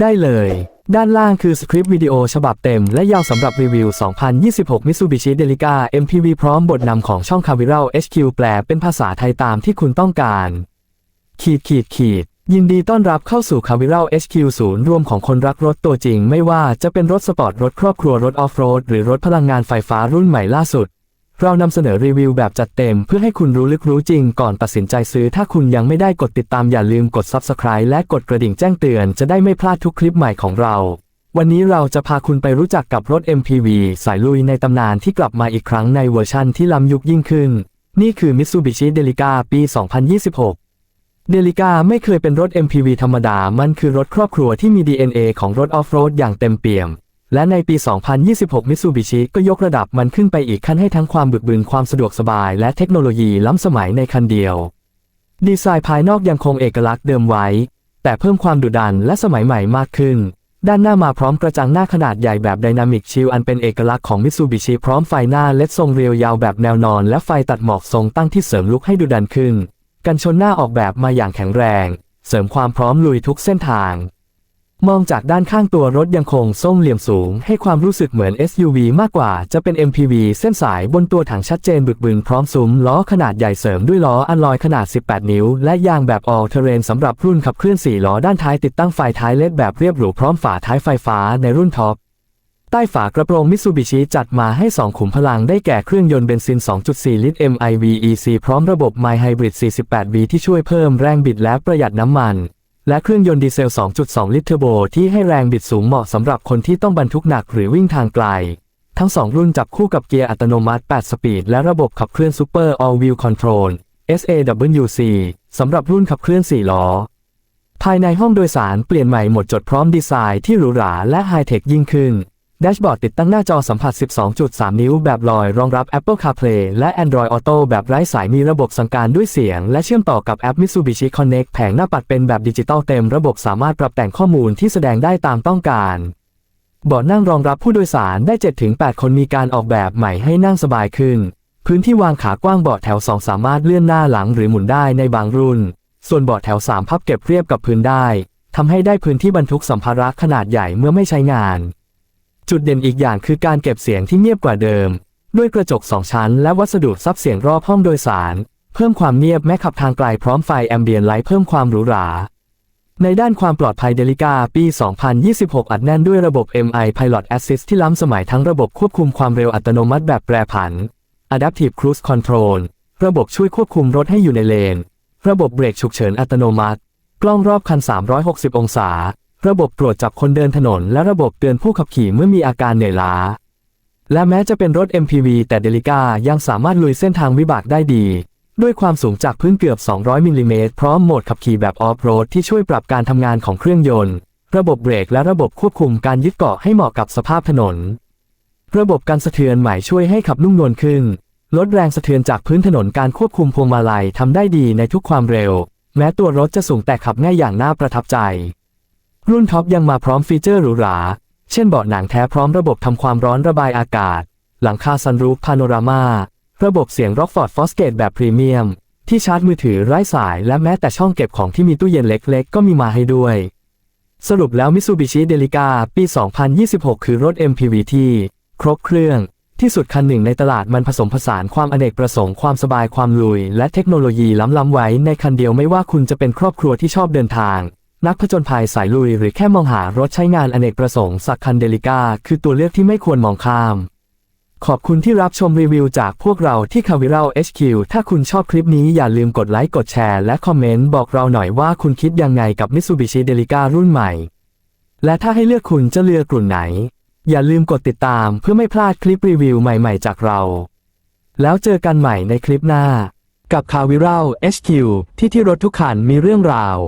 ได้เลย ด้านล่างคือสคริปต์วิดีโอฉบับเต็มและยาวสำหรับรีวิว 2026 Mitsubishi Delica MPV พร้อมบทนำของช่อง c a v i r a l HQ แปลเป็นภาษาไทยตามที่คุณต้องการ ขีดขีดขีดยินดีต้อนรับเข้าสู่ c a v i r a l HQ ศูนย์รวมของคนรักรถตัวจริง ไม่ว่าจะเป็นรถสปอร์ต รถครอบครัว รถออฟโรด หรือรถพลังงานไฟฟ้ารุ่นใหม่ล่าสุด เรานำเสนอรีวิวแบบจัดเต็มเพื่อให้คุณรู้ลึกรู้จริงก่อนตัดสินใจซื้อ ถ้าคุณยังไม่ได้กดติดตามอย่าลืมกด Subscribe และกดกระดิ่งแจ้งเตือนจะได้ไม่พลาดทุกคลิปใหม่ของเรา วันนี้เราจะพาคุณไปรู้จักกับรถ MPV สายลุยในตำนานที่กลับมาอีกครั้งในเวอร์ชั่นที่ล้ำยุคยิ่งขึ้น นี่คือ Mitsubishi Delica ปี 2026เดลิก้าไม่เคยเป็นรถ MPV ธรรมดา มันคือรถครอบครัวที่มี DNA ของรถออฟโรดอย่างเต็มเปี่ยม และในปี 2026 Mitsubishi ก็ยกระดับมันขึ้นไปอีกขั้นให้ทั้งความบึกบึนความสะดวกสบาย และเทคโนโลยีล้ำสมัยในคันเดียว ดีไซน์ภายนอกยังคงเอกลักษณ์เดิมไว้ แต่เพิ่มความดุดันและสมัยใหม่มากขึ้น ด้านหน้ามาพร้อมกระจังหน้าขนาดใหญ่แบบไดนามิกชิลอันเป็นเอกลักษณ์ของ Mitsubishi พร้อมไฟหน้าเล็ดทรงเรียวยาวแบบแนวนอน และไฟตัดหมอกทรงตั้งที่เสริมลุกให้ดุดันขึ้น กันชนหน้าออกแบบมาอย่างแข็งแรง เสริมความพร้อมลุยทุกเส้นทาง มองจากด้านข้างตัวรถยังคงทรงเหลี่ยมสูง ให้ความรู้สึกเหมือน SUV มากกว่า จะเป็น MPV เส้นสายบนตัวถังชัดเจนบึกบึนพร้อมซุ้มล้อขนาดใหญ่เสริมด้วยล้ออัลลอยขนาด 18 นิ้ว และยางแบบ all terrain สำหรับรุ่นขับเคลื่อน 4 ล้อด้านท้ายติดตั้งไฟท้ายเลดแบบเรียบหรูพร้อมฝาท้ายไฟฟ้าในรุ่นท็อปใต้ฝากระโปรงมิซูบิชิจัดมาให้ 2 ขุมพลังได้แก่เครื่องยนต์เบนซิน 2.4 ลิตร MIVEC พร้อมระบบ My Hybrid 48V ที่ช่วยเพิ่มแรงบิดและประหยัดน้ำมัน และเครื่องยนต์ดีเซล 2.2 ลิตรเทอร์โบที่ให้แรงบิดสูงเหมาะสำหรับคนที่ต้องบรรทุกหนักหรือวิ่งทางไกล ทั้ง 2 รุ่นจับคู่กับเกียร์อัตโนมัติ 8 สปีด และระบบขับเคลื่อน Super All Wheel Control SAWC สำหรับรุ่นขับเคลื่อน 4 ล้อ ภายในห้องโดยสารเปลี่ยนใหม่หมดจดพร้อมดีไซน์ที่หรูหราและไฮเทคยิ่งขึ้น แดชบอร์ดติดตั้งหน้าจอสัมผัส 12.3 นิ้วแบบลอยรองรับ Apple CarPlay และ Android Auto แบบไร้สายมีระบบสั่งการด้วยเสียง และเชื่อมต่อกับแอป Mitsubishi Connect แผงหน้าปัดเป็นแบบดิจิตอลเต็มระบบสามารถปรับแต่งข้อมูลที่แสดงได้ตามต้องการเบาะนั่งรองรับผู้โดยสารได้ 7-8 คนมีการออกแบบใหม่ให้นั่งสบายขึ้น พื้นที่วางขากว้างเบาะแถว 2 สามารถเลื่อนหน้าหลังหรือหมุนได้ในบางรุ่น ส่วนเบาะแถว 3 พับเก็บเรียบกับพื้นได้ทำให้ได้พื้นที่บรรทุกสัมภาระขนาดใหญ่เมื่อไม่ใช้งาน จุดเด่นอีกอย่างคือการเก็บเสียงที่เงียบกว่าเดิม ด้วยกระจก2ชั้นและวัสดุซับเสียงรอบห้องโดยสาร เพิ่มความเงียบแม้ขับทางไกลพร้อมไฟแอมเบียนไลท์เพิ่มความหรูหรา ในด้านความปลอดภัยเดลิกาปี 2026 อัดแน่นด้วยระบบ MI Pilot Assist ที่ล้ำสมัยทั้งระบบควบคุมความเร็วอัตโนมัติแบบแปรผัน Adaptive Cruise Control ระบบช่วยควบคุมรถให้อยู่ในเลน ระบบเบรกฉุกเฉินอัตโนมัติ กล้องรอบคัน 360 องศา ระบบตรวจจับคนเดินถนน และระบบเตือนผู้ขับขี่เมื่อมีอาการเหนื่อยล้า และแม้จะเป็นรถ MPV แต่เดลิก้ายังสามารถลุยเส้นทางวิบากได้ดี ด้วยความสูงจากพื้นเกือบ 200มิลลิเมตรพร้อมโหมดขับขี่แบบออฟโรดที่ช่วยปรับการทำงานของเครื่องยนต์ ระบบเบรกและระบบควบคุมการยึดเกาะให้เหมาะกับสภาพถนน ระบบการสะเทือนใหม่ช่วยให้ขับนุ่มนวลขึ้น ลดแรงสะเทือนจากพื้นถนนการควบคุมพวงมาลัยทำได้ดีในทุกความเร็ว แม้ตัวรถจะสูงแต่ขับง่ายอย่างน่าประทับใจ รุ่นท็อปยังมาพร้อมฟีเจอร์หรูหรา เช่นเบาะหนังแท้พร้อมระบบทำความร้อนระบายอากาศ หลังคาซันรูฟพาโนรามา ระบบเสียงร็อกฟอร์ดฟอสเกตแบบพรีเมียม ที่ชาร์จมือถือไร้สาย และแม้แต่ช่องเก็บของที่มีตู้เย็นเล็กๆ ก็มีมาให้ด้วย สรุปแล้ว Mitsubishi Delica ปี 2026 คือรถ MPV ที่ ครบเครื่อง ที่สุดคันหนึ่งในตลาดมันผสมผสานความอเนกประสงค์ความสบายความลุย และเทคโนโลยีล้ำๆไว้ในคันเดียวไม่ว่าคุณจะเป็นครอบครัวที่ชอบเดินทาง นักผจญภัยสายลุยหรือแค่มองหารถใช้งานอเนกประสงค์สักคันเดลิก้าคือตัวเลือกที่ไม่ควรมองข้าม ขอบคุณที่รับชมรีวิวจากพวกเราที่ c a v i r a l HQ ถ้าคุณชอบคลิปนี้อย่าลืมกดไลค์กดแชร์และคอมเมนต์บอกเราหน่อยว่าคุณคิดยังไงกับ Mitsubishi Delica รุ่นใหม่ และถ้าให้เลือกคุณจะเลือกกลุ่นไหน อย่าลืมกดติดตามเพื่อไม่พลาดคลิปรีวิวใหม่ ๆ จากเรา แล้วเจอกันใหม่ในคลิปหน้า กับ c a v i r a l HQ ที่ที่รถทุกคันมีเรื่องราว